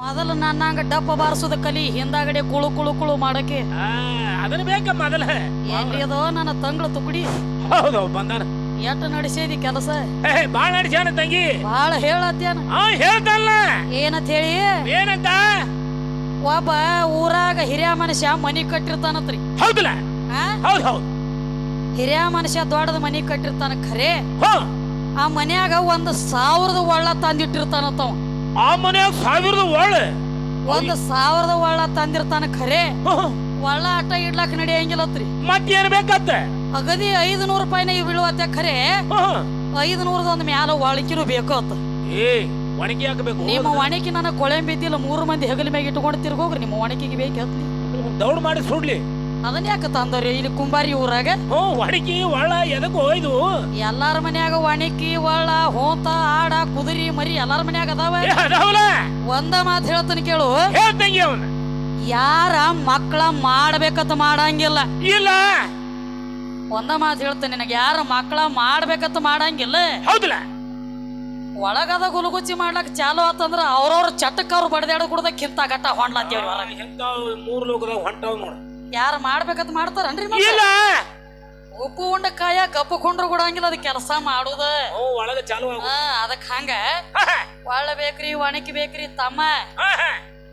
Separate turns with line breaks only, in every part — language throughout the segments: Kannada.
ಮೊದಲು ನನ್ನಂಗ ಡಪ್ಪ ಬಾರಿಸೋದ ಕಲಿ ಹಿಂದಾಗಡೆ ಕುಳು ಕುಳು ಕುಳು ಮಾಡಕ್ಕೆ.
ಅದನ್ನ ಬೇಕ ಮೊದಲ.
ಎಲ್ಲಿಯದೋ ನನ್ನ ತಂಗಳ ತುಕಡಿ.
ಹೌದು ಬಂದಾನ
ಎಟ್ಟು ನಡೆಸೇದಿ ಕೆಲಸ?
ಬಾಳ ನಡೆಸ್ಯಾನ ತಂಗಿ.
ಬಾಳ ಹೇಳತ್ತೇನ
ಹೇಳ್ತಲ್ಲ.
ಏನಂತ ಹೇಳಿ?
ಏನಂತ?
ಒಬ್ಬ ಊರಾಗ ಹಿರಿಯ ಮನುಷ್ಯ ಮನಿ ಕಟ್ಟಿರ್ತಾನತ್ರಿ.
ಹೌದಲ್ಲ? ಹೌದು ಹೌದು.
ಹಿರಿಯ ಮನುಷ್ಯ ದೊಡ್ಡದ ಮನಿ ಕಟ್ಟಿರ್ತಾನ ಖರೆ. ಆ ಮನ್ಯಾಗ ಒಂದ್ ಸಾವಿರದ ಒಳ್ಳ ತಂದಿಟ್ಟಿರ್ತಾನತ್ತವ
ಆ ಮನ್ಯಾಗ ಸಾವಿರದ ಒಳ್ಳೆ.
ಒಂದ್ ಸಾವಿರದ ಒಳ್ಳ ತಂದಿರ್ತಾನ ಖರೆ. ಒಳ್ಳ ಆಟ ಇಡ್ಲಾಕ ನಡೆಯಂಗಿಲ್ಲತ್ರಿ.
ಮತ್ತೇನ್ ಬೇಕತ್ತ?
ಅಗದಿ ಐದು ನೂರು ರೂಪಾಯಿನ ಬೀಳುವತ್ತೆ ಖರೆ. ಐದು ನೂರದ ಒಂದ್ ಮ್ಯಾಲ ಒಳಕಿನೂ ಬೇಕು ಅತ್ತ.
ಏ ಒಣಗಿ ಹಾಕಬೇಕು.
ನಿಮ್ಮ ಒಣಕಿ ನನ್ನ ಕೊಳೆ ಬಿದ್ದಿಲ್ಲ ಮೂರು ಮಂದಿ ಹೆಗಲ ಮ್ಯಾಗ ಇಟ್ಕೊಂಡು ತಿರ್ಗೋಗ್ರಿ ನಿಮ್ಮ ಒಣಕಿಗೆ ಬೇಕತ್ಲಿ
ದೌಡ್ ಮಾಡಿ ಸುಡ್ಲಿ.
ಅದನ್ನ ಯಾಕೆ ತಂದವ್ರಿ ಇಲ್ಲಿ ಕುಂಬಾರಿ ಊರಾಗ?
ಹ್ಞೂ ಒಣಗಿ ಒಳ್ಳ ಎದಕ್ ಹೋಯ್ದು?
ಎಲ್ಲಾರ ಮನ್ಯಾಗ ಒಣಕಿ ಒಳ್ಳ ಹೋಂತ ಆಡ ಕುದುರಿ ಮರಿ ಎಲ್ಲಾರ ಮನ್ಯಾಗ ಅದಾವ?
ಏ ಅದಾವಲ್ಲ?
ಒಂದ ಮಾತು ಹೇಳ್ತಾನೆ ಕೇಳು.
ಹೇಳ್ತಂಗಿ ಅವನ.
ಯಾರ ಮಕ್ಕಳ ಮಾಡ್ಬೇಕಂತ ಮಾಡಂಗಿಲ್ಲ.
ಇಲ್ಲ.
ಒಂದ ಮಾತು ಹೇಳ್ತೇನೆ ನಿನಗೆ ಯಾರ ಮಕ್ಕಳ ಮಾಡ್ಬೇಕಂತ ಮಾಡಂಗಿಲ್ಲ.
ಹೌದಲ್ಲ?
ಒಳಗದ ಗುಲುಗುಚ್ಚಿ ಮಾಡ್ಲಕ್ ಚಾಲು ಆತಂದ್ರ ಅವ್ರವ್ರ ಚಟಕ್ಕ ಅವ್ರು ಬಡದಾಡ ಕುಡ್ದ ಕಿಂತ ಗಟ್ಟ ಹೊಂಡ್ಲತ್ತೇವ್ರಿ ಹೊರಗೆ.
ಎಂತಾವ್ ಮೂರ್ ಲೋಕದಾಗ ಹೊಂಟಾವ್ ನೋಡ.
ಯಾರ ಮಾಡ್ಬೇಕಂತ ಮಾಡ್ತಾರನ್ರಿ
ಇಲ್ಲ.
ಉಪ್ಪು ಉಂಡ ಕಾಯ ಕಪ್ಪು ಕೊಂಡ್ರು ಕೊಡಂಗಿಲ್ಲ ಅದ್ ಕೆಲಸ ಮಾಡುದ.
ಹ್ಞೂ ಒಳಗ ಚಾಲು ಆಗು
ಆ, ಅದಕ್ ಹಂಗ. ಒಳ್ಳ ಬೇಕ್ರಿ ಒಣಕಿ ಬೇಕ್ರಿ ತಮ್ಮ.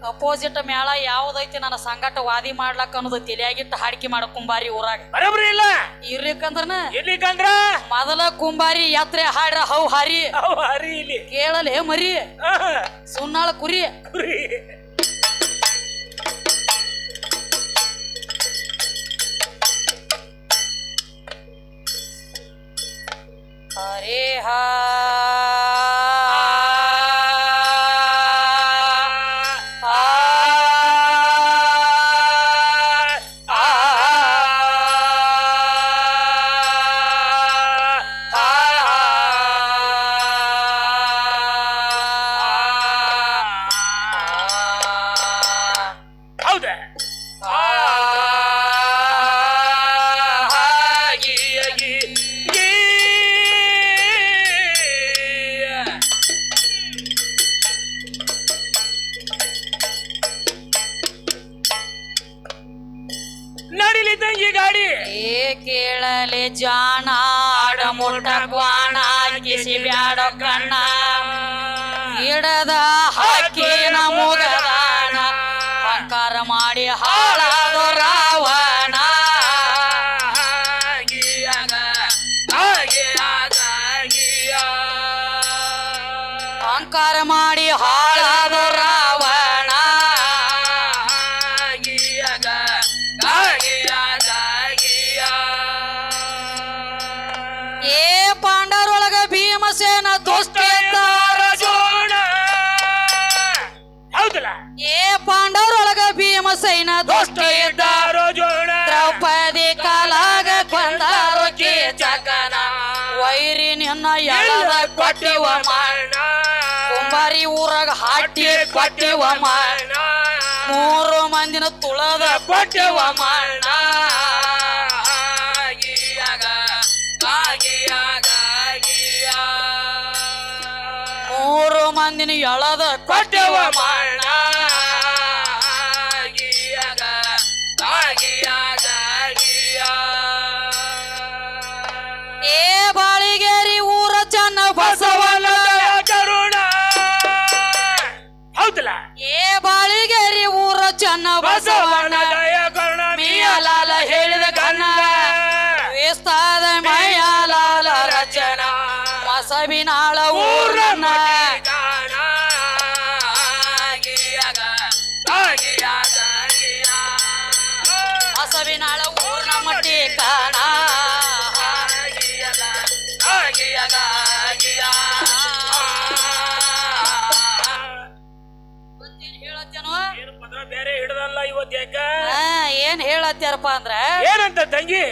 ಅಪೋಸಿಟ್ ಮೇಳ ಯಾವ್ದೈತಿ ನನ್ನ ಸಂಗಟ ವಾದಿ ಮಾಡ್ಲಕ್ ಅನ್ನೋದು ತಿಳಿಯಾಗಿಟ್ಟು ಹಾಡಿಕೆ ಮಾಡ ಕುಂಬಾರಿ ಊರಾಗ.
ಬರಬ್ರಿ ಇಲ್ಲ.
ಇರ್ಲಿಕ್ಕಂದ್ರನ?
ಇರ್ಲಿಕ್ಕಂದ್ರ?
ಮೊದಲ ಕುಂಬಾರಿ ಯಾತ್ರೆ ಹಾಡ್ರ ಹೌ ಹಾರಿ
ಅವ್ ಹರಿ ಇಲ್ಲಿ.
ಕೇಳಲೆ ಮರಿ. ಸುನ್ನಾಳ ಕುರಿ.
ಕುರಿ.
ಹರೇ ಹಾ
ನಡಿಲಿ ತಂಗಿ ಗಾಡಿ?
ಏ ಕೇಳಲೆ ಜಾಣ ಆಡ ಮುಟ್ಟ ಕ್ವಾಣ ಕಿಸಿ ಬ್ಯಾಡ ಕಣ್ಣ. ಗಿಡದ ಭೀಮಸೇನ ದುಷ್ಟ ಇದ್ದ ದ್ರೌಪದಿ ಕಾಲಾಗ ಕೊಂದಾರು ಕೀಚಕನ ವೈರಿ ನಿನ್ನ ಎಳದ ಕೊಟ್ಟಿವ ಮಾಡ ಕುಂಬಾರಿ ಊರಾಗ ಹಾಟಿ ಕೊಟ್ಟಿವ ಮಾಡ ಮೂರು ಮಂದಿನ ತುಳದ ಕೊಟ್ಟಿವ ಮಾಡ ಮೂರು ಮಂದಿನ ಎಳದ ಕೊಟ್ಟಿವ ಮಾಡ ಏ ಬಾಳಿಗೇರಿ ಊರ ಚನ್ನ ಬಸವನ ಹೇಳತ್ತೇನೋ?
ಬೇರೆ ಹಿಡ್ದಲ್ಲ ಇವತ್ತು ಯಾಕ?
ಆ, ಏನ್ ಹೇಳತ್ಯಾರಪ್ಪ ಅಂದ್ರ?
ಏನಂತ ತಂಗಿ?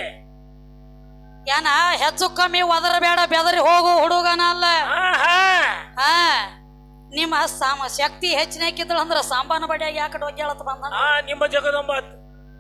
ಏನ ಹೆಚ್ಚು ಕಮ್ಮಿ ಒದರ ಬೇಡ ಬೆದರಿ ಹೋಗು ಹುಡುಗನ ಅಲ್ಲ.
ಆಹಾ.
ಹಾ. ನಿಮ್ಮ ಸಾಮ ಶಕ್ತಿ ಹೆಚ್ಚಿನ ಅಂದ್ರ ಸಾಂಬಾನ ಬಡಿಯಾಗಿ ಯಾಕೆ ಡೊಗ್ಗ್ಯಾಳತ್ ಬಂದ
ಆ ನಿಮ್ಮ ಜಗದಂಬ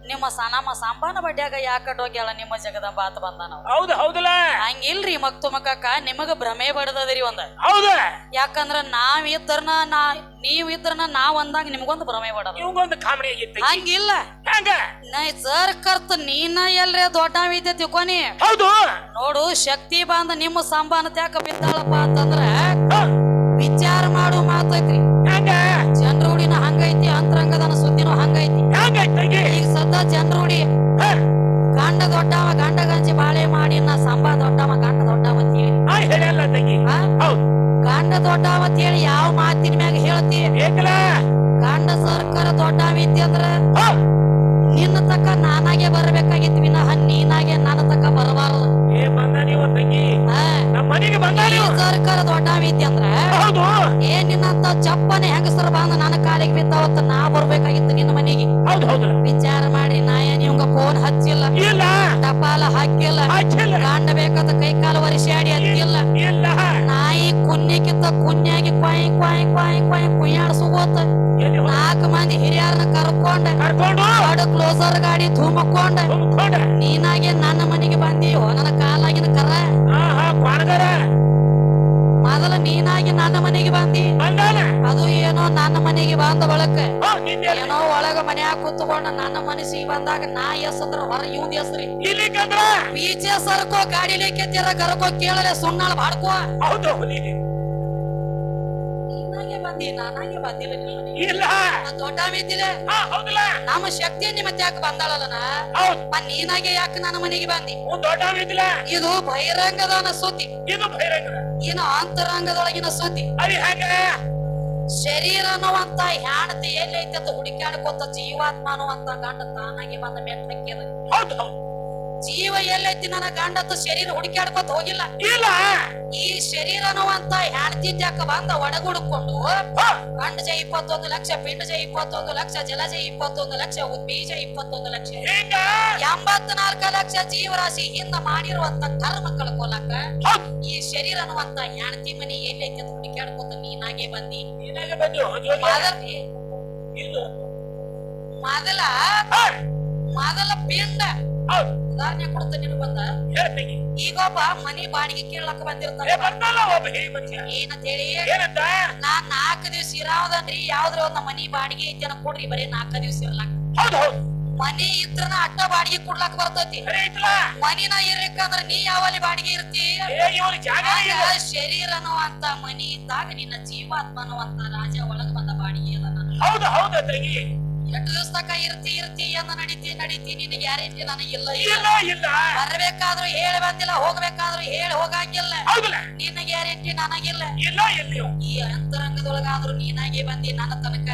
ನಿಮ್ಮ ಸನಾಮ ಸಾಂಬಾನ ಬಡ್ಯಾಗ ಯಾಕೆ ಹೋಗ್ಯಾಳ ನಿಮ್ಮ ಜಗದಂಬ ಆತ ಬಂದಾನ ಅವ.
ಹೌದು ಹೌದಲ್ಲ
ಹಂಗಿಲ್ರಿ ಮಕ್ತು ಮಕ್ಕಕ್ಕ ನಿಮಗ ಭ್ರಮೆ ಬಡದದ್ರಿ ಒಂದ.
ಹೌದು.
ಯಾಕಂದ್ರ ನಾವ್ ಇದ್ರನ ನಾ ನೀವ್ ಇದ್ರನ ನಾವ್ ಅಂದಾಗ ನಿಮ್ಗೊಂದು ಭ್ರಮೆ ಬಡದ.
ನಿಮ್ಗೊಂದು ಕಾಮಿಡಿ ಆಗಿತ್ತು
ಹಂಗಿಲ್ಲ.
ಹಂಗ?
ನಾ ಸರ್ ಕರ್ತ ನೀನ ಎಲ್ರಿ ದೊಡ್ಡ ವಿದ್ಯೆ ತಿಳ್ಕೊನಿ.
ಹೌದು.
ನೋಡು ಶಕ್ತಿ ಬಂದ ನಿಮ್ಮ ಸಾಂಬಾನ ತ್ಯಾಕ ಬಿದ್ದಾಳಪ್ಪ ಅಂತಂದ್ರ ಈಗ ಜನರೂಡಿ ಗಂಡ ದೊಡ್ಡವ ಗಂಡ ಗಂಜಿ ಬಾಳೆ ಮಾಡಿ ನಾ ಸಂಬ ದೊಡ್ಡವ ಗಂಡ ದೊಡ್ಡವ ಅಂತ ಹೇಳಿ.
ಹೇಳಲ್ಲ ತಗಿ.
ಆ?
ಹೌದು.
ಗಂಡ ದೊಡ್ಡವ ಅಂತ ಹೇಳಿ ಯಾವ ಮಾತಿನ ಮ್ಯಾಗ ಹೇಳ್ತಿ? ನಾಲ್ಕು ಮಂದಿ ಹಿರಿಯರನ್ನ ಕರ್ಕೊಂಡ.
ಕರ್ಕೊಂಡು
ಕ್ಲೋಸರ್ ಗಾಡಿ ತುಂಬಕೊಂಡ ನೀನಾಗೆ ನನ್ನ ಮನೆಗೆ ಬಂದಿ ನನ್ನ ಕಾಲಾಗಿನ ಕರ. ಮೊದಲ ನೀನಾಗಿ ನನ್ನ ಮನೆಗೆ ಬಂದಿ. ಅದು ಏನೋ ನನ್ನ ಮನೆಗೆ ಬಂದ ಬಳಕ. ಏನೋ ಒಳಗ ಮನ್ಯಾಗ ಕೂತ್ಕೊಂಡ ನನ್ನ ಮನಸ್ಸಿಗೆ ಬಂದಾಗ ನಾ ಎಸಂದ್ರ ಹೊರ
ಇವ್ ಎಸ್ರಿ
ಬೀಚೆ ಸರ್ಕೋ ಗಾಡಿಲಿ ತೀರ ಕರ್ಕೋ ಕೇಳಲೆ ಸುಣ್ಣಾಳ ಬಾಡ್ಕೋ ಬಂದಿ ನಾನಾಗೆ ಬಂದಿಲ್ಲ
ಇಲ್ಲ
ದೊಡ್ಡ
ಹೌದಲ್ಲ.
ನಮ್ಮ ಶಕ್ತಿ ನಿಮ್ಮ ಯಾಕೆ ಬಂದಾಳಲ್ಲ ನೀನಾಗೆ ಯಾಕೆ ನನ್ನ ಮನೆಗೆ ಬಂದಿ?
ದೊಡ್ಡ
ಇದು ಬಹಿರಂಗದ ಸುದ್ದಿ.
ಇದು ಬಹಿರಂಗ
ಇನ್ನು ಅಂತರಂಗದೊಳಗಿನ ಸುದ್ದಿ.
ಅದು ಹೆಂಗ?
ಶರೀರ ಅನ್ನುವಂತ ಎಲ್ಲೈತೆ ಅಂತ ಹುಡುಕ್ಯಾಡ್ಕೋತ ಜೀವಾತ್ಮ ಅನ್ನುವಂತ ಗಂಡ ತಾನಾಗಿ ಬಂದ ಮೆಟ್ಟಕ್ಕಿದ
ಹೌದು ಹೌದು.
ಜೀವ ಎಲ್ಲೈತಿ ನನ್ನ ಗಂಡತ್ತು ಶರೀರ ಹುಡುಕಾಡ್ಕೊತ ಹೋಗಿಲ್ಲ.
ಇಲ್ಲ.
ಈ ಶರೀರ ಅನ್ನುವಂತ ಹೆಂಡತಿ ಜಾಕ ಬಂದ ಒಡಗುಡ್ಕೊಂಡು
ಗಂಡ
ಜೈ ಇಪ್ಪತ್ತೊಂದು ಲಕ್ಷ ಜೈ ಇಪ್ಪತ್ತೊಂದು ಲಕ್ಷ ಜಲ ಜೈ ಇಪ್ಪತ್ತೊಂದು ಲಕ್ಷ ಬೀಜ ಇಪ್ಪತ್ತೊಂದು ಲಕ್ಷ. ಎಂಬತ್ನಾಲ್ಕು ಲಕ್ಷ ಜೀವರಾಶಿ ಹಿಂದ ಮಾಡಿರುವಂತ ಕರ್ಮ
ಕಳ್ಕೊಲಕ್ಕ
ಈ ಶರೀರ ಅನ್ನುವಂತ ಹೆಣ್ತಿ ಮನಿ ಎಲ್ಲೈತಿ ಅಂತ ಹುಡುಕಾಡ್ಕೊತ ನೀನಾಗೆ ಬಂದಿ. ಮೊದಲ ಮೊದಲ ಪಿಂಡ.
ಹೌದು.
ಉದಾಹರಣೆ ಕೊಡ್ತೇನೆ ಬಂದ?
ಈಗ
ಒಬ್ಬ ಮನಿ ಬಾಡಿಗೆ ಕೇಳಕ್ ಬಂದಿರ್ತಾನ.
ಬರ್ತಾನ ಒಬ್ಬ ಹಿರಿ ಮನುಷ್ಯ.
ಏನಂತ ಹೇಳಿ
ಏನಂತ?
ನಾನ್ ನಾಲ್ಕು ದಿವ್ಸ ಇರಾವದನ್ರಿ ಯಾವ್ದ್ರ ಒಂದ್ ಮನಿ ಬಾಡಿಗೆ ಐತಿ ಕೊಡ್ರಿ ಬರೀ ನಾಲ್ಕ ದಿವ್ಸ ಇರ್ಲಾಕ.
ಹೌದು ಹೌದು.
ಮನಿ ಇದ್ರನ ಅಟ್ಟ ಬಾಡಿಗೆ ಕೊಡ್ಲಾಕ ಬರ್ತೈತಿ. ಮನಿನ ಇರ್ಲಿಕ್ಕಂದ್ರ ನೀ ಯಾವಲ್ಲಿ ಬಾಡಿಗೆ ಇರ್ತಿ?
ಏ ಇವನು ಜಾಗ ಇಲ್ಲ.
ಆಗ ಶರೀರ ಅನ್ನುವಂತ ಮನಿ ಇದ್ದಾಗ ನಿನ್ನ ಜೀವ ಅಂತ ರಾಜ ಒಳಗ ಬಂದ ಬಾಡಿಗೆ ಅದ ಹೌದು
ಹೌದು ಹೌದು ತಂಗಿ
ಎಷ್ಟು ದಿವಸ ತಕ ಇರ್ತಿ ಇರ್ತಿ ಎಂದ ನಡೀತಿ ನಡೀತಿ ನಿನ್ನ ಗ್ಯಾರಂಟಿ ನನಗಿಲ್ಲ ಇಲ್ಲ
ಇಲ್ಲ. ಇಲ್ಲ
ಬರ್ಬೇಕಾದ್ರೂ ಹೇಳಿ ಬಂದಿಲ್ಲ ಹೋಗ್ಬೇಕಾದ್ರೂ ಹೇಳಿ ಹೋಗಂಗಿಲ್ಲ. ನಿನಗೆ ಗ್ಯಾರಂಟಿ ನನಗಿಲ್ಲ.
ಇಲ್ಲ ಇಲ್ಲ
ಈ ಅಂತರಂಗದೊಳಗಾದ್ರೂ ನೀನಾಗೆ ಬಂದಿ ನನ್ನ ತನಕ.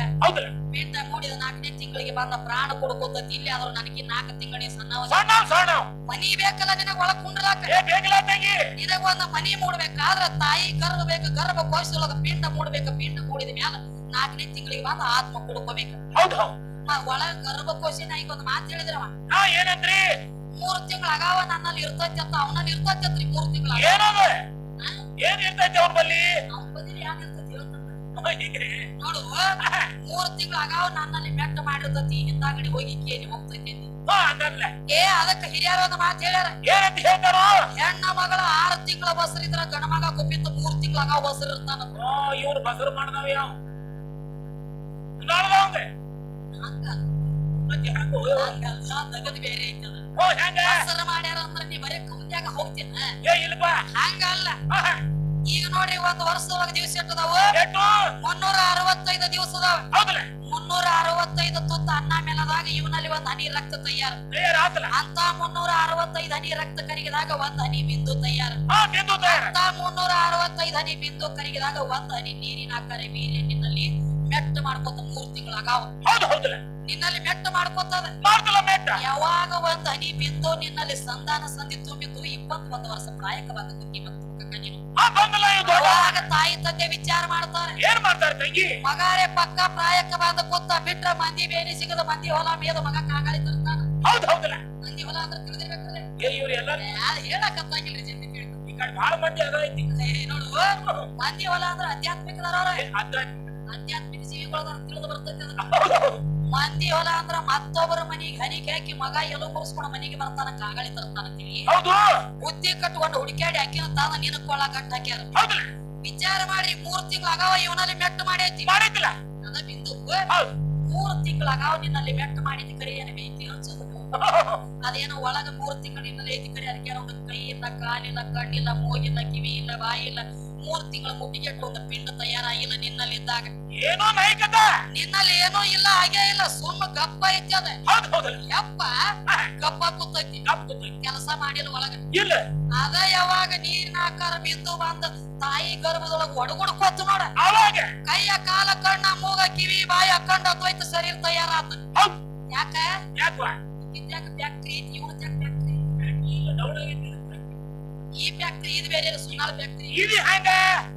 ಪಿಂಡ ಮೂಡಿದ ನಾಲ್ಕನೇ ತಿಂಗಳಿಗೆ ಬಂದ ಪ್ರಾಣ ಕೊಡ್ಕೋತತಿ ಇಲ್ಲಿ ಆದ್ರೂ ನನಗೆ ನಾಲ್ಕು ತಿಂಗಳಿಗೆ
ಸಣ್ಣ
ಮನಿ ಬೇಕಲ್ಲ ನಿನಗ ಒಳಗ್ ಕುಂಡ್ರಾಕ ನಿನಗ ಒಂದು ಮನಿ ಮೂಡ್ಬೇಕಾದ್ರ ತಾಯಿ ಗರ್ಭ ಬೇಕು ಗರ್ಭ ಕೋಶದೊಳಗ ಪಿಂಡ ಮೂಡ್ಬೇಕು ಪಿಂಡ ಮೂಡಿದ ಮ್ಯಾಲ ನಾಲ್ಕನೇ ತಿಂಗಳಿಗೆ ಬಂದು ಆತ್ಮ ಕುಡ್ಕೋಬೇಕು.
ಹೌದು ಹೌದು.
ಒಳಗ ಗರ್ಭಕೋಶನ ಈಗ ಒಂದು ಮಾತು ಹೇಳಿದ್ರವ.
ಏನಂದ್ರಿ?
ಮೂರ್ ತಿಂಗಳ ಅಗಾವ ನನ್ನಲ್ಲಿ ಇರ್ತೈತಿ ಅಂತ ಅವನಲ್ಲಿ ಇರ್ತೈತಿ ಅಂತ್ರಿ ಮೂರ್ ತಿಂಗಳ
ಏನದ? ಏನ್ ಇರ್ತೈತಿ ಅವ್ರ ಬಲ್ಲಿ?
ಬದಿಲಿ ಇರ್ತೈತಿ ನೋಡು ಮೂರ್ ತಿಂಗಳ ಅಗಾವ ನನ್ನಲ್ಲಿ ಮೆಟ್ಟ ಮಾಡಿರ್ತೈತಿ ಹಿಂದಾಗಡಿ ಹೋಗಿ ಕೇಳಿ ಹೋಗ್ತೈತಿ ಏ ಅದಕ್ಕೆ ಹಿರಿಯರ ಒಂದು ಮಾತು ಹೇಳ್ಯಾರ.
ಏನಂತ ಹೇಳ್ತಾರ?
ಹೆಣ್ಣ ಮಗಳ ಆರು ತಿಂಗಳ ಬಸರಿದ್ರ ಗಣಮಗ ಕುಪ್ಪಿತ್ತು ಮೂರ್ ತಿಂಗಳ ಅಗಾವ ಬಸರ್ ಇರ್ತಾನ.
ಆ, ಇವ್ರು ಬಸರು ಮಾಡ್ದವ ಯಾವ?
ಹಂಗ? ಐತದ
ಓ ಹೆಂಗ?
ಮಾಡ್ಯಾರ ಅಂದ್ರ ನೀ ಬರೀ ಕೌನ್ಯಾಗ ಹೋಗ್ತೀನ?
ಏ ಇಲ್ಲಪ್ಪ
ಹಂಗಲ್ಲ. ಈಗ ನೋಡಿ ಒಂದ್ ವರ್ಷದೊಳಗ ದಿವಸ ಎಟ್ಟದಾವು
ಎಷ್ಟು
ಮುನ್ನೂರ ಅರವತ್ತೈದು ದಿವಸ ಅದಾವ
ಹೌದಲ್ಲ
ಮುನ್ನೂರ ಅರವತ್ತೈದು ತುತ್ತ ಅನ್ನ ಮೇಲದಾಗ ಇವನಲ್ಲಿ ಒಂದ್ ಹನಿ ರಕ್ತ ತಯಾರ. ಅಂತ ಮುನ್ನೂರ ಅರವತ್ತೈದು ಹನಿ ರಕ್ತ ಕರಿಗಿದಾಗ ಒಂದ್ ಹನಿ ಬಿಂದು ತಯಾರ.
ಹಾ ಬಿಂದು ತಯಾರ.
ಅಂತ ಮುನ್ನೂರ ಅರವತ್ತೈದು ಹನಿ ಬಿಂದು ಕರಿಗಿದಾಗ ಒಂದ್ ಹನಿ ನೀರಿನ ಆಕಾರ ನಿನ್ನಲ್ಲಿ ಮೆಟ್ಟ ಮಾಡ್ಕೋತ ಮೂರ್ ತಿಂಗಳಾಗಾವ.
ಹೌದು ಹೌದಲ್ಲ.
ನಿನ್ನಲ್ಲಿ ಮೆಟ್ಟ ಮಾಡ್ಕೋತದ?
ಮಾಡ್ತಲ್ಲ ಮೆಟ್ಟ.
ಯಾವಾಗ ಒಂದ್ ಹನಿ ಬಿಂದು ನಿನ್ನಲ್ಲಿ ಸಂಧಾನ ಸಂಧಿ ತುಂಬಿದ್ದು ಇಪ್ಪತ್ತೊಂದು ವರ್ಷ ಪ್ರಾಯಕ ಬಂದ ಬುದ್ಧಿ ಮತ್ತು ತಾಯಿ ತಂದೆ ವಿಚಾರ ಮಾಡ್ತಾರೆ?
ಏನ್ ಮಾಡ್ತಾರೆ ತಂಗಿ?
ಮಗಾರೆ ಪಕ್ಕ ಪ್ರಾಯಕವಾದ ಬಂದ ಕೂತ ಬಿಟ್ರ ಮಂದಿ ಬೇರೆ ಸಿಗದ ಮಂದಿ ಹೊಲ ಮೇದ ಮಗ ಕಾಗಾಳಿ ತರ್ತಾನ
ಹೌದು ಹೌದಲ್ಲ.
ಮಂದಿ ಹೊಲ ಅಂದ್ರೆ ತಿಳಿದಿರ್ಬೇಕಲ್ಲ.
ಇವ್ರು ಎಲ್ಲ
ಯಾರು ಹೇಳಕತ್ತಾಗಿಲ್ರಿ ಜಲ್ದಿ ಕೇಳಿ.
ಈ ಕಡೆ ಬಹಳ ಮಂದಿ ಅದ ಐತಿ.
ನೋಡು ಮಂದಿ ಹೊಲ ಅಂದ್ರೆ ಆಧ್ಯಾತ್ಮಿಕದಾರ
ಅದ
ಆಧ್ಯಾತ್ಮಿಕ ಜೀವಿಗಳದಾರ ತಿಳಿದು ಬರ್ತೈತಿ ಮಂದಿ ಹೊಲ ಅಂದ್ರ ಮತ್ತೊಬ್ಬರ ಮನಿಗೆ ಹನಿಗೆ ಹಾಕಿ ಮಗ ಎಲ್ಲೋ ಮುರಿಸ್ಕೊಂಡು ಮನೆಗೆ ಬರ್ತಾನ ಕಾಗಳಿ ತರ್ತಾನ
ಹೌದು.
ಬುದ್ಧಿ ಕಟ್ಕೊಂಡು ಹುಡುಕ್ಯಾಡಿ ಹಾಕಿ ತಾನ ಕೊಳ ಕಟ್ಟ ಹಾಕ್ಯಾರ. ವಿಚಾರ ಮಾಡಿ ಮೂರ್ ತಿಂಗಳ ಅಗಾವ ಇವನಲ್ಲಿ ಮೆಟ್ಟು ಮಾಡೈತಿ
ಮಾಡಿದ್ದಿಲ್ಲ.
ಅದ ಬಿಂದು. ಮೂರ್ ತಿಂಗಳ ಅಗಾವ ನಿನ್ನಲ್ಲಿ ಮೆಟ್ಟು ಮಾಡಿದ ಕರಿ ಏನ ಬೇಯ್ತಿ ಹಚ್ಚದು ಅದೇನೋ ಒಳಗ ಮೂರ್ ತಿಂಗಳ ನಿನ್ನಲ್ಲಿ ಐತಿ ಕರಿ ಅದಕ್ಕೆ ಕೈ ಇಲ್ಲ ಕಾಲಿಲ್ಲ ಕಣ್ಣಿಲ್ಲ ಮೂಗಿಲ್ಲ ಕಿವಿ ಇಲ್ಲ ಬಾಯಿ ಇಲ್ಲ. ಮೂರ್ ತಿಂಗಳ ಮುಟ್ಟಿಗೆ ಒಂದು ಪಿಂಡ ತಯಾರಾಗಿಲ್ಲ ನಿನ್ನಲ್ಲಿ ಇದ್ದಾಗ
ಏನೋ ನೈಕದ
ನಿನ್ನಲ್ಲಿ ಏನೋ ಇಲ್ಲ ಹಾಗೆ ಇಲ್ಲ ಸುಮ್ಮ ಗಪ್ಪ ಐತಿ ಅದ
ಹೌದು. ಹೌದಲ್ಲ
ಯಪ್ಪ ಗಪ್ಪ ಕೂತೈತಿ.
ಗಪ್ ಗೊತ್ತಾಯ್ತು.
ಕೆಲಸ ಮಾಡಿಲ್ಲ ಒಳಗ.
ಇಲ್ಲ.
ಅದ ಯಾವಾಗ ನೀರಿನ ಆಕಾರ ಬಿದ್ದು ಬಂದ ತಾಯಿ ಗರ್ಭದೊಳಗೆ ಒಡಗುಡ್ಕೋತ ನೋಡ.
ಅವಾಗ?
ಕೈಯ ಕಾಲ ಕಣ್ಣ ಮೂಗ ಕಿವಿ ಬಾಯಿ ಅಕ್ಕಂಡ ಅದ್ವೈತ ಶರೀರ ತಯಾರಾತ.
ಯಾಕ
ಯಾಕ?
ಯಾಕವ
ಇದ್ಯಾಕ ಬ್ಯಾಕ್ಟ್ರಿ?
ಇಲ್ಲ ಡೌನ್
ಈ ಫ್ಯಾಕ್ಟ್ರಿ ಇದು ಬೇರೆ ಸುನಾಲ್ ಫ್ಯಾಕ್ಟ್ರಿ
ಇದು ಹಂಗ.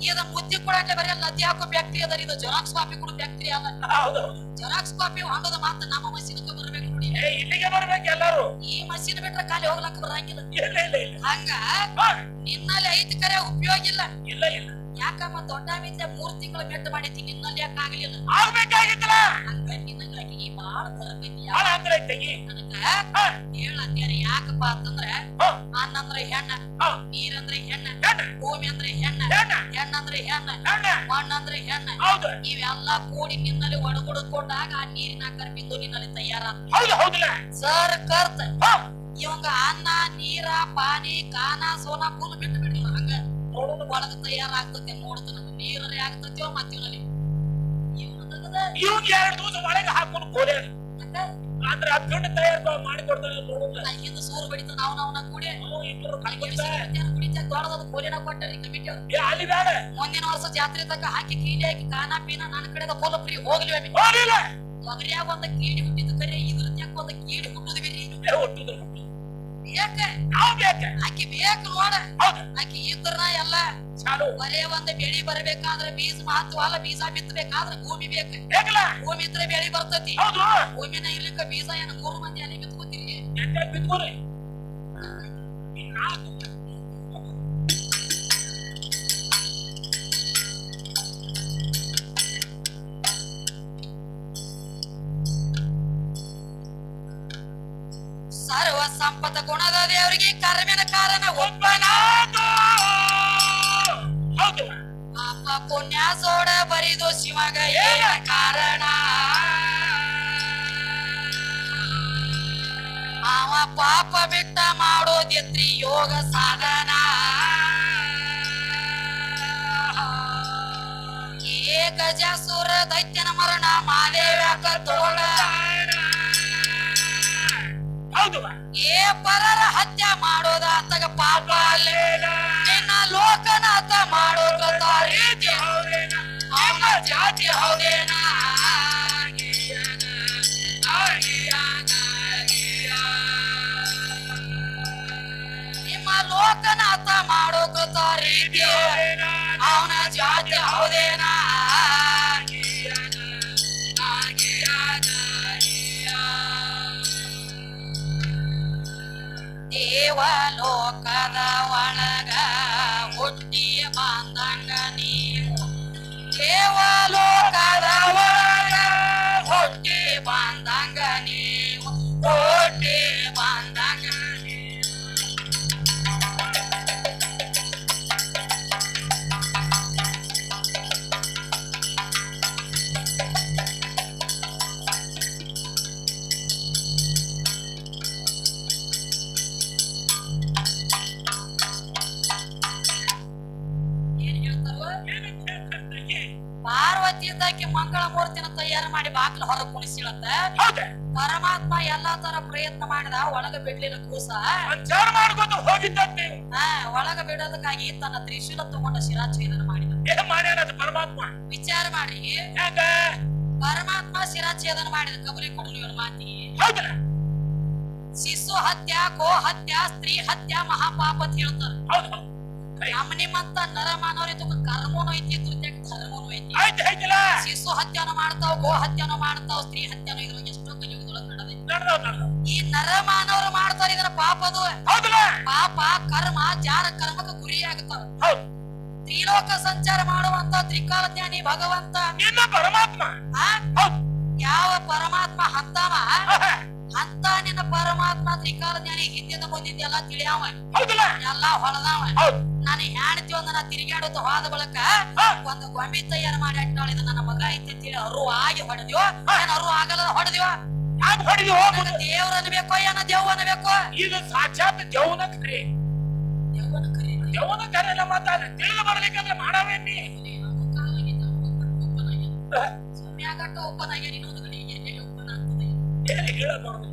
ಇದ ಮುದ್ದೆ ಕೊಡಕ್ಕೆ ಬರೀ ಲದ್ದಿ ಹಾಕೋ ಫ್ಯಾಕ್ಟ್ರಿ ಅದ ಇದು ಜೆರಾಕ್ಸ್ ಕಾಪಿ ಕೊಡು ಫ್ಯಾಕ್ಟ್ರಿ ಅಲ್ಲ
ಹೌದು.
ಜೆರಾಕ್ಸ್ ಕಾಪಿ ಹೊಂಡದ ಮಾತ್ರ ನಮ್ಮ ಮಸೀದಿಗೆ ಬರ್ಬೇಕು ನೋಡಿ.
ಇಲ್ಲಿಗೆ ಬರ್ಬೇಕು ಎಲ್ಲರೂ.
ಈ ಮಷೀನ್ ಬಿಟ್ರೆ ಖಾಲಿ ಹೋಗ್ಲಕ್ಕ ಬರಂಗಿಲ್ಲ.
ಇಲ್ಲ ಇಲ್ಲ ಇಲ್ಲ.
ಹಂಗ ನಿನ್ನಲ್ಲಿ ಐದು ಕರೆ ಉಪಯೋಗ ಇಲ್ಲ.
ಇಲ್ಲ ಇಲ್ಲ.
ಯಾಕಮ್ಮ ದೊಡ್ಡ ಮಿದ್ದೆ ಮೂರ್ ತಿಂಗಳು ಬೆಟ್ಟ ಮಾಡಿದ್ದೀನಿ ನಿನ್ನಲ್ಲಿ ಯಾಕೆ ಆಗ್ಲಿಲ್ಲ?
ಆಗ್ಬೇಕಾಗಿತ್ತಲ್ಲ.
ಬಾಳ
ಅಂದ್ರೆ ಹಾ,
ಹೇಳತ್ತೇರಿ ಯಾಕಪ್ಪ ಅಂತಂದ್ರೆ
ಹಾ,
ಅನ್ನಂದ್ರೆ ಹೆಣ್ಣ. ನೀರಂದ್ರೆ ಹೆಣ್ಣ ಭೂಮಿ ಅಂದ್ರೆ ಹೆಣ್ಣ
ಹೆಣ್ಣ,
ಹೆಣ್ಣಂದ್ರೆ ಹೆಣ್ಣ. ಮಣ್ಣಂದ್ರೆ ಹೆಣ್ಣ.
ಹೌದು.
ಇವೆಲ್ಲ ಕೂಡಿ ನಿನ್ನಲ್ಲಿ ಒಡಗುಡ್ಕೊಂಡಾಗ ಆ ನೀರಿನ ಆಕಾರ ಬಿಂದು ನಿನ್ನಲ್ಲಿ ತಯಾರಾದ
ಹೌದು ಹೌದಲ್ಲ.
ಸರ್ ಕರ್ತ. ಇವಂಗ ಅನ್ನ ನೀರ ಪಾನಿ ಕಾನ ಸೋನ ಫುಲ್ ಬಿಟ್ಟು ಬಿಟ್ಟಿಲ್ಲ ಹಂಗ ನೋಡೋದು ಒಳಗ ತಯಾರಾಗ್ತತೆ ನೋಡ್ತಾನ. ನೀರಲ್ಲಿ ಆಗ್ತೈತಿಯೋ ಮತ್ತಿವನಲ್ಲಿ
ಇವ್ಗೆ ಎರಡು ದಿವಸ ಒಳಗೆ ಹಾಕೊಂಡು ಕೋಲೆ? ಅಂದ್ರೆ ಆ ಪಿಂಡ ತಯಾರು ಮಾಡಿ ಕೊಡ್ತಾರೆ ನೋಡುದ
ಹಿಂದ ಸೂರು ನಾವು ಅವನ ಅವನ ಕೂಡಿ
ನಾವು ಇಬ್ಬರು
ಅಲ್ಲಿ
ಕಲ್ಕೊಳ್ತಾರೆ
ಕುಡಿತ ದೊಡ್ಡದ ಕೋಲಿನ ಕೊಟ್ಟರಿ ಕಮಿಟಿ ಅವ್ರು.
ಅಲ್ಲಿ ಬೇಡ
ಮುಂದಿನ ವರ್ಷ ಜಾತ್ರೆ ತನಕ ಹಾಕಿ ಕೀಲಿ ಹಾಕಿ ಕಾನ ಪೀನ ನನ್ನ ಕಡೆದ ಫುಲ್ ಫ್ರೀ ಹೋಗ್ಲಿ
ಹೋಗ್ಲಿಲ್ಲ
ತೊಗರಿಯಾಗ ಒಂದ ಕೀಡಿ ಹುಟ್ಟಿದ್ದು ಕರೆ ಇದ್ರ ಒಂದ ಕೀಡಿ ಹುಟ್ಟುದು ಬಿರಿ
ಹುಟ್ಟುದು.
ಬೇಕ
ನಾವು ಬೇಕ
ಆಕಿ ಬೇಕು ನೋಡ.
ಹೌದು.
ಆಕಿ ಇದ್ರನ ಎಲ್ಲ
ಚಾಲು
ಬರೇ ಒಂದ್ ಬೆಳಿ ಬರಬೇಕಾದ್ರೆ ಬೀಜ ಮಹತ್ವ ಅಲ್ಲ ಬೀಜ ಬಿತ್ತಬೇಕಾದ್ರೆ ಭೂಮಿ ಬೇಕು.
ಬೇಕಲ್ಲ.
ಭೂಮಿ ಇದ್ರೆ ಬೆಳಿ ಬರ್ತತಿ.
ಹೌದು.
ಭೂಮಿನ ಇರ್ಲಿಕ್ಕ ಬೀಜ ಏನ ಮೂರು ಮಂದಿ ಅಲ್ಲಿ ಬಿತ್ಕೋತೀರಿ?
ಬಿತ್ಕೋರಿ? ನಾಲ್ಕು
ಶಿವಗ ಏನ ಕಾರಣ? ಅವ ಪಾಪ ಬಿಟ್ಟ ಮಾಡೋದಿತ್ರಿ ಯೋಗ ಸಾಧನ. ಗಜಾಸುರ ದೈತ್ಯನ ಮರಣ ಮಾದೇವ್ಯಾಕ ತೋಳ?
ಹೌದು
ಏ ಪರರ ಹತ್ಯೆ ಮಾಡೋದಾತಗ ಜಾತಿ ಹೌದೇನ ನಿಮ್ಮ ಲೋಕನಾಥ ಮಾಡೋದ ರೀತಿ ಅವನ ಜಾತಿ ಹೌದೇನ ನೀವು ಮಂಗಳ ಮೂರ್ತಿನ ತಯಾರು ಮಾಡಿ ಬಾಕ್ಲ ಹೊರ ಕುಣಿಸಿಳತ್ತ ಪರಮಾತ್ಮ ಎಲ್ಲಾ ತರ ಪ್ರಯತ್ನ ಮಾಡಿದ ಒಳಗ ಬಿಡ್ಲಿಲ್ಲ ಕೂಸ.
ಮಾಡ್ಕೊತ ಹೋಗಿದ್ದಂತೆ
ಒಳಗ ಬಿಡೋದಕ್ಕಾಗಿ ತನ್ನ ತ್ರಿಶೂಲ ತಗೊಂಡ ಶಿರಾಚ್ಛೇದನ ಮಾಡಿದ.
ಮಾಡ್ಯಾನ ಪರಮಾತ್ಮ?
ವಿಚಾರ ಮಾಡಿ. ಪರಮಾತ್ಮ ಶಿರಾಚ್ಛೇದನ ಮಾಡಿದ ಕಬರಿ ಕೊಡಲು ಇವನ ಮಾತಿ. ಶಿಶು ಹತ್ಯ ಗೋ ಹತ್ಯ ಸ್ತ್ರೀ ಹತ್ಯ ಮಹಾಪಾಪ ಅಂತ ಹೇಳ್ತಾರೆ.
ಹೌದು. ಹೌದು
ನಮ್ಮ ನಿಮ್ಮಂತ ನರ ಮಾನವರಿದ್ದು ಕರ್ಮನು ಐತಿ ದುರ್ತ್ಯಾಗ ಧರ್ಮನು ಐತಿ. ಶಿಶು ಹತ್ಯನು ಮಾಡ್ತಾವ ಗೋ ಹತ್ಯನು ಮಾಡ್ತಾವ ಸ್ತ್ರೀ ಹತ್ಯನು ಇದ್ರೊಳಗೆ ಎಷ್ಟೋ ಕಲಿಯುಗದೊಳಗೆ ನಡೆದೈತಿ.
ನಡ್ದವ್ ನಡ್ದವ್.
ಈ ನರ ಮಾನವರು ಮಾಡ್ತಾರ ಇದರ ಪಾಪದು
ಹೌದಲ್ಲ?
ಪಾಪ ಕರ್ಮ ಜಾರ ಕರ್ಮಕ್ಕೆ ಗುರಿ ಆಗ್ತಾವ.
ಹೌದು.
ತ್ರಿಲೋಕ ಸಂಚಾರ ಮಾಡುವಂತ ತ್ರಿಕಾಲ ಜ್ಞಾನಿ ಭಗವಂತ.
ನಿನ್ನ ಪರಮಾತ್ಮ.
ಯಾವ ಪರಮಾತ್ಮ ಹಂತಾವ? ಅಂತ ನಿನ್ನ ಪರಮಾತ್ಮ ತ್ರಿಕಾಲ ಜ್ಞಾನಿ ಹಿಂದಿಂದ ಮುಂದಿಂದ ಎಲ್ಲಾ ತಿಳಿಯಾವ. ಎಲ್ಲ ಹೊಳದಾವ
ಹೌದು.
ನಾನು ಹೆಣ್ತಿ ಒಂದ ನಾ ತಿರುಗಾಡೋದು ಹೋದ ಬಳಕ ಒಂದು ಗೊಂಬಿ ತಯಾರು ಮಾಡಿ ಅಟ್ಟಾಳ ಇದು ನನ್ನ ಮಗ ಐತಿ ಅಂತೇಳಿ ಅರು ಆಗಿ ಹೊಡೆದಿವ ನಾನು ಅರು ಆಗಲ್ಲ
ಹೊಡೆದಿವ
ದೇವ್ರ ಅನ್ಬೇಕೋ ಏನ ದೇವ್ ಅನ್ಬೇಕು
ಇದು ಸಾಕ್ಷಾತ್ ದೇವನ ಕರೆ.
ದೇವನ ಕರೆ
ದೇವನ ಕರೆ ಎಲ್ಲ ಮಾತಾಡ ತಿಳಿದು ಬರ್ಲಿಕ್ಕಂದ್ರೆ ಮಾಡವೇನಿ
ಸೌಮ್ಯಾಗಟ್ಟ ಒಬ್ಬನಾಗ್ಯಾನ ಇನ್ನೊಂದು ಕಡೆ ಆಗ್ತದೆ
ಏನು ಹೇಳಬಾರ್ದು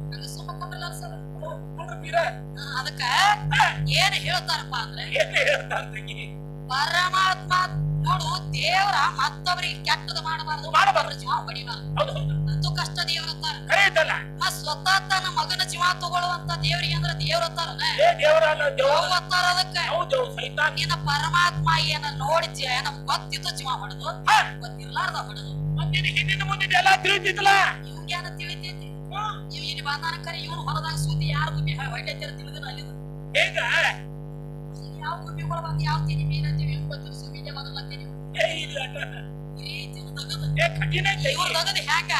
ಅದಕ್ಕ ಏನ್ ಹೇಳ್ತಾರಪ್ಪ ಅಂದ್ರೆ
ಏನು ಹೇಳ್ತಾರ
ಪರಮಾತ್ಮ ನೋಡು ದೇವ್ರ ಮತ್ತೊಬ್ಬರಿಗೆ ಕೆಟ್ಟದ ಮಾಡಬಾರದು
ಮಾಡಬಾರದು
ಜೀವ
ಪಡಿಬಾರದು
ಅದು ಕಷ್ಟ ದೇವ್ರತ್ತಾರ
ಕರೆ
ಸ್ವತಃ ತನ್ನ ಮಗನ ಜೀವ ತಗೊಳ್ಳುವಂತ ದೇವ್ರಿಗೆ ಅಂದ್ರೆ
ದೇವ್ರ
ದೇವತ್ತಾರ ಅದಕ್ಕ ನಿನ್ನ ಪರಮಾತ್ಮ ಏನ ನೋಡಿ ಏನ ಗೊತ್ತಿತ್ತು ಜೀವ ಹೊಡೆದು ಗೊತ್ತಿರ್ಲಾರ್ದ ಹೊಡೆದು
ಹಿಂದಿನ ಮುಂದಿನ ಎಲ್ಲ ತಿಳಿದಿತ್ತಲ್ಲ
ಇವ್ಗೇನ ಇವ್ ಇಲ್ಲಿ ಬಂದಾನ ಕರೆ ಇವನು ಹೊಲದಾಗ ಸುದ್ದಿ ಯಾರು ಗುಬ್ಬಿ ಹೊಡ್ಯತ್ತಿರ ತಿಳಿದಿನ ಅಲ್ಲಿ
ಹೇಗ?
ಯಾವ ಗುಬ್ಬಿಗಳು ಬಂದು ಯಾವ ತಿನಿ ಮೀನಂತೀವಿ ಇವ್ ಗೊತ್ತಿಲ್ಲ ಸುಮ್ಮಿಗೆ ಮೊದಲತ್ತೀನಿ
ಏ ಇಲ್ಲ.
ರೀತಿ ತೆಗದು.
ಕಠಿಣ
ಇವ್ರು ತೆಗದು ಹ್ಯಾಂಗ